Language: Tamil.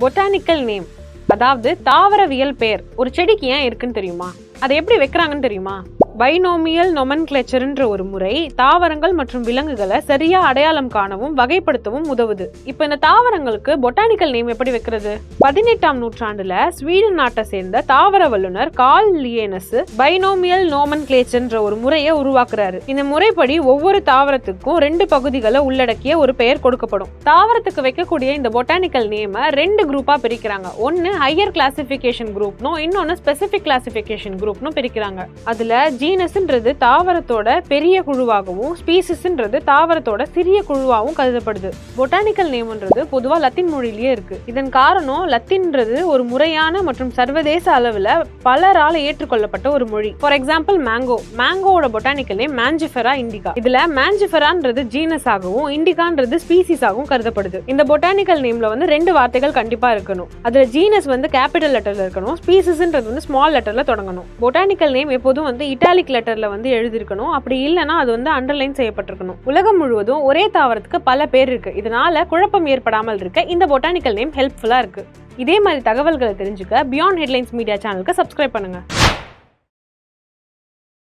பொட்டானிக்கல் நேம் அதாவது தாவரவியல் பெயர் ஒரு செடிக்கு ஏன் இருக்குன்னு தெரியுமா? அதை எப்படி வைக்கிறாங்கன்னு தெரியுமா? பைனோமியல் நொமன்கிளேச்சர்ன்ற ஒரு முறை தாவரங்கள் மற்றும் விலங்குகளை சரியா அடையாளம் காணவும் வகைப்படுத்தவும் உதவுது. இப்போ இந்த தாவரங்களுக்கு பொட்டானிக்கல் நேம் எப்படி வைக்கிறது? பதினெட்டாம் நூற்றாண்டுல ஸ்வீடன் நாட்டை சேர்ந்த தாவர வல்லுனர் கால் லியேனஸ் பைனோமியல் நோமன்கிளேச்சர்ன்ற ஒரு முறையை உருவாக்குறாரு. இந்த முறைப்படி ஒவ்வொரு தாவரத்துக்கும் ரெண்டு பகுதிகளை உள்ளடக்கிய ஒரு பெயர் கொடுக்கப்படும். தாவரத்துக்கு வைக்கக்கூடிய இந்த பொட்டானிக்கல் நேமை ரெண்டு குரூப்பா பிரிக்கிறாங்க. ஒன்னு ஹையர் கிளாசிபிகேஷன் குரூப்னும் இன்னொன்னு ஸ்பெசிபிக் கிளாசிபிகேஷன் குரூப்னும் பிரிக்கிறாங்க. அதுல ஜீனஸ்ன்றது தாவரத்தோட பெரிய குழுவாகவும் ஸ்பீசிஸ்ன்றது தாவரத்தோட சிறிய குழுவாகவும் கருதப்படுது. பொட்டானிக்கல் நேம்ன்றது பொதுவாக லத்தீன் மொழியிலேயே இருக்கு. இதன் காரணம் லத்தீன்றது ஒரு முறையான மற்றும் சர்வதேச அளவில் பலரால் ஏற்றுக்கொள்ளப்பட்ட ஒரு மொழி. ஃபார் எக்ஸாம்பிள் மேங்கோ மேங்கோவோட பொட்டானிக்கல் நேம் மேஞ்சிஃபெரா இண்டிகா இதுல மேஞ்சிஃபெரான்றது ஜீனஸ் ஆகவும் இண்டிகான்றது ஸ்பீசிஸ் ஆகவும் கருதப்படுது. இந்த பொட்டானிக்கல் நேம்ல வந்து ரெண்டு வார்த்தைகள் கண்டிப்பா இருக்கணும். அதுல ஜீனஸ் வந்து கேபிட்டல் லெட்டர்ல இருக்கணும் ஸ்பீசிஸ்ன்றது வந்து ஸ்மால் லெட்டர்ல தொடங்கணும். பொட்டானிக்கல் நேம் எப்போதும் வந்து இட்டா இட்டாலிக் லெட்டரில் வந்து எழுதியிருக்கணும். அப்படி இல்லைன்னா அது வந்து அண்டர்லைன் செய்யப்பட்டிருக்கணும். உலகம் முழுவதும் ஒரே தாவரத்துக்கு பல பேர் இருக்குது இதனால் குழப்பம் ஏற்படாமல் இருக்க இந்த பொட்டானிக்கல் நேம் ஹெல்ப்ஃபுல்லாக இருக்குது இதே மாதிரி தகவல்களை தெரிஞ்சுக்க பியாண்ட் ஹெட்லைன்ஸ் மீடியா சேனலுக்கு சப்ஸ்கிரைப் பண்ணுங்கள்